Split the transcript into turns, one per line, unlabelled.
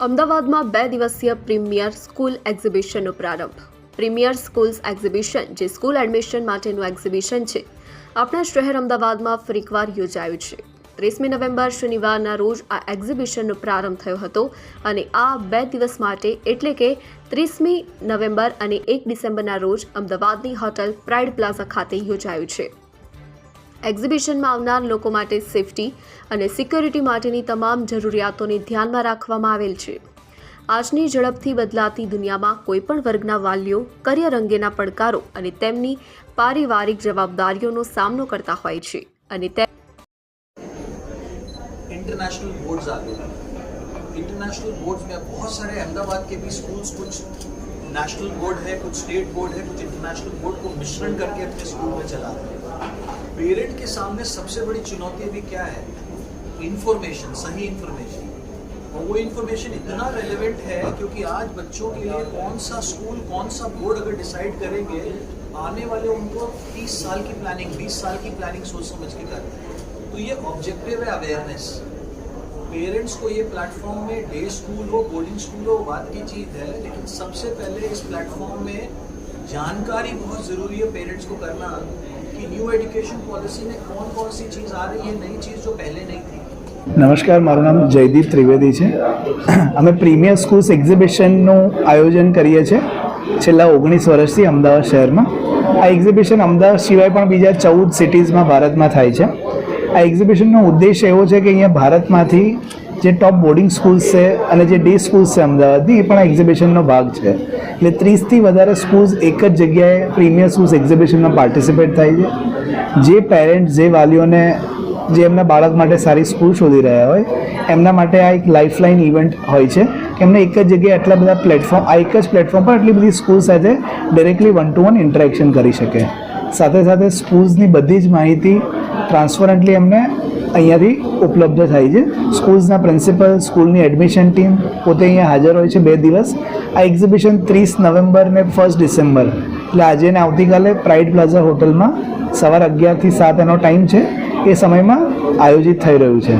અમદાવાદમાં બે દિવસીય પ્રીમિયર સ્કૂલ એક્ઝિબિશનનો પ્રારંભ. પ્રીમિયર સ્કૂલ્સ એક્ઝિબિશન, જે સ્કૂલ એડમિશન માટેનું એક્ઝિબિશન છે, આપણા શહેર અમદાવાદમાં ફરીકવાર યોજાયું છે. ત્રીસમી નવેમ્બર શનિવારના રોજ આ એક્ઝિબિશનનો પ્રારંભ થયો હતો અને આ બે દિવસ માટે એટલે કે ત્રીસમી નવેમ્બર અને એક ડિસેમ્બરના રોજ અમદાવાદની હોટલ પ્રાઇડ પ્લાઝા ખાતે યોજાયું છે. એક્ઝિબિશનમાં આવનાર લોકો માટે સેફટી અને સિક્યોરિટી માટેની તમામ જરૂરિયાતોને ધ્યાનમાં રાખવામાં આવેલ છે આજની ઝડપથી બદલાતી દુનિયામાં કોઈપણ વર્ગના વાલીઓ કરિયર અંગેના પડકારો અને તેમની પારિવારિક જવાબદારીઓનો સામનો करता હોય છે અને તે
इंटरनेशनल बोर्ड्स आ गए इंटरनेशनल बोर्ड्स में बहुत सारे अहमदाबाद के भी स्कूल्स कुछ नेशनल बोर्ड है, कुछ स्टेट बोर्ड है, कुछ इंटरनेशनल बोर्ड को मिश्रण करके अपने स्कूल में चला रहे हैं। पेरेंट के सामने सबसे बड़ी चुनौती अभी क्या है? इंफॉर्मेशन सही इंफॉर्मेशन और वो इन्फॉर्मेशन इतना रेलेवेंट है क्योंकि आज बच्चों के लिए कौन सा स्कूल कौन सा बोर्ड अगर डिसाइड करेंगे, आने वाले उनको 30 साल की प्लानिंग 20 साल की प्लानिंग सोच समझ के करनी है। तो ये ऑब्जेक्टिव है अवेयरनेस पेरेंट्स को ये प्लेटफॉर्म में डे स्कूल हो बोर्डिंग स्कूल हो वो बात की चीज़ है लेकिन सबसे पहले इस प्लेटफॉर्म में जानकारी बहुत ज़रूरी है पेरेंट्स को करना कि न्यू एजुकेशन पॉलिसी में कौन कौन सी चीज़ आ रही है नई चीज़ जो पहले नहीं थी
નમસ્કાર મારું નામ જયદીપ ત્રિવેદી છે અમે પ્રીમિયર સ્કૂલ્સ એક્ઝિબિશનનું આયોજન કરીએ છીએ છેલ્લા ઓગણીસ વર્ષથી અમદાવાદ શહેરમાં આ એક્ઝિબિશન અમદાવાદ સિવાય પણ બીજા ચૌદ સિટીઝમાં ભારતમાં થાય છે આ એક્ઝિબિશનનો ઉદ્દેશ એવો છે કે અહીંયા ભારતમાંથી જે ટોપ બોર્ડિંગ સ્કૂલ્સ છે અને જે ડે સ્કૂલ્સ છે અમદાવાદની, એ પણ આ એક્ઝિબિશનનો ભાગ છે. એટલે ત્રીસથી વધારે સ્કૂલ્સ એક જ જગ્યાએ પ્રીમિયર સ્કૂલ્સ એક્ઝિબિશનમાં પાર્ટિસિપેટ થાય છે. જે પેરેન્ટ્સ જે વાલીઓને, જે એમના બાળક માટે સારી સ્કૂલ શોધી રહ્યા હોય, એમના માટે આ એક લાઇફલાઇન ઇવેન્ટ હોય છે કે એમને એક જ જગ્યાએ આટલા બધા પ્લેટફોર્મ આ એક જ પ્લેટફોર્મ પર આટલી બધી સ્કૂલ સાથે directly one to one interaction કરી શકે. સાથે સાથે સ્કૂલ્સની બધી જ માહિતી ટ્રાન્સપરન્ટલી એમને અહીંયાથી ઉપલબ્ધ થાય છે. સ્કૂલ્સના પ્રિન્સિપલ સ્કૂલની એડમિશન ટીમ પોતે અહીંયા હાજર હોય છે બે દિવસ. આ એક્ઝિબિશન ત્રીસ નવેમ્બર ને ફર્સ્ટ ડિસેમ્બર એટલે આજે ને આવતીકાલે પ્રાઇડ પ્લાઝા હોટલમાં સવાર અગિયારથી સાત એનો ટાઈમ છે. એ સમયમાં આયોજિત થઈ રહ્યું છે.